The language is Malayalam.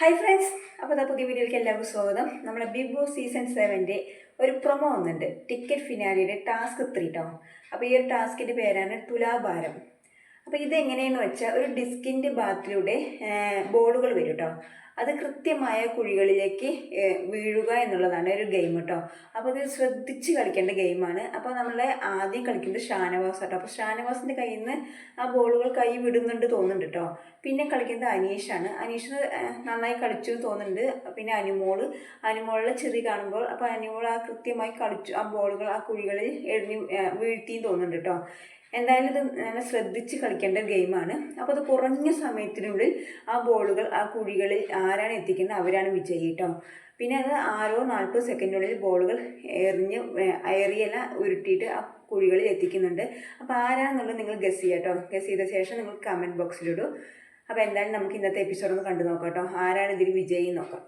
ഹായ് ഫ്രണ്ട്സ് അപ്പോൾ അതാ പുതിയ വീഡിയോയിലേക്ക് എല്ലാവർക്കും സ്വാഗതം. നമ്മുടെ ബിഗ് ബോസ് സീസൺ സെവന്റെ ഒരു പ്രൊമോ വന്നിട്ടുണ്ട്. ടിക്കറ്റ് ഫിനാലിയുടെ ടാസ്ക് ത്രീ കേട്ടോ അപ്പോൾ ഈ ഒരു ടാസ്കിന്റെ പേരാണ് തുലാഭാരം അപ്പോൾ ഇതെങ്ങനെയെന്ന് വെച്ചാൽ ഒരു ഡിസ്കിന്റെ ബാത്തിലൂടെ ബോളുകൾ വരും കേട്ടോ അത് കൃത്യമായ കുഴികളിലേക്ക് വീഴുക എന്നുള്ളതാണ് ഒരു ഗെയിം കേട്ടോ അപ്പോൾ ഇത് ശ്രദ്ധിച്ച് കളിക്കേണ്ട ഗെയിമാണ്. അപ്പോൾ നമ്മൾ ആദ്യം കളിക്കുന്നത് ഷാനവാസ് കേട്ടോ അപ്പോൾ ഷാനവാസിന്റെ കയ്യിൽ നിന്ന് ആ ബോളുകൾ കൈ വിടുന്നുണ്ട് തോന്നുന്നുണ്ട് കേട്ടോ പിന്നെ കളിക്കുന്നത് അനീഷാണ്. അനീഷ് നന്നായി കളിച്ചു തോന്നുന്നുണ്ട്. പിന്നെ അനുമോൾ. അനുമോളിലെ ചെറിയ കാണുമ്പോൾ അപ്പോൾ അനുമോൾ ആ കൃത്യമായി കളിച്ചു ആ ബോളുകൾ ആ കുഴികളിൽ എഴുതി വീഴ്ത്തിയും തോന്നുന്നുണ്ട് കേട്ടോ എന്തായാലും ഇത് നല്ല ശ്രദ്ധിച്ച് കളിക്കേണ്ട ഗെയിമാണ് അപ്പോൾ അത് കുറഞ്ഞ സമയത്തിനുള്ളിൽ ആ ബോളുകൾ ആ കുഴികളിൽ ആരാണ് എത്തിക്കുന്നത് അവരാണ് വിജയി കേട്ടോ പിന്നെ അത് ആരോ നാൽപ്പത് സെക്കൻഡിനുള്ളിൽ ബോളുകൾ എറിഞ്ഞ് എറിയല ഉരുട്ടിയിട്ട് ആ കുഴികളിൽ എത്തിക്കുന്നുണ്ട്. അപ്പോൾ ആരാണെന്നുള്ളത് നിങ്ങൾ ഗസ് ചെയ്യുക കേട്ടോ ഗസ് ചെയ്ത ശേഷം നിങ്ങൾ കമന്റ് ബോക്സിലിടും അപ്പോൾ എന്തായാലും നമുക്ക് ഇന്നത്തെ എപ്പിസോഡ് ഒന്ന് കണ്ടു നോക്കാം കേട്ടോ ആരാണ് ഇതിൽ വിജയി നോക്കാം.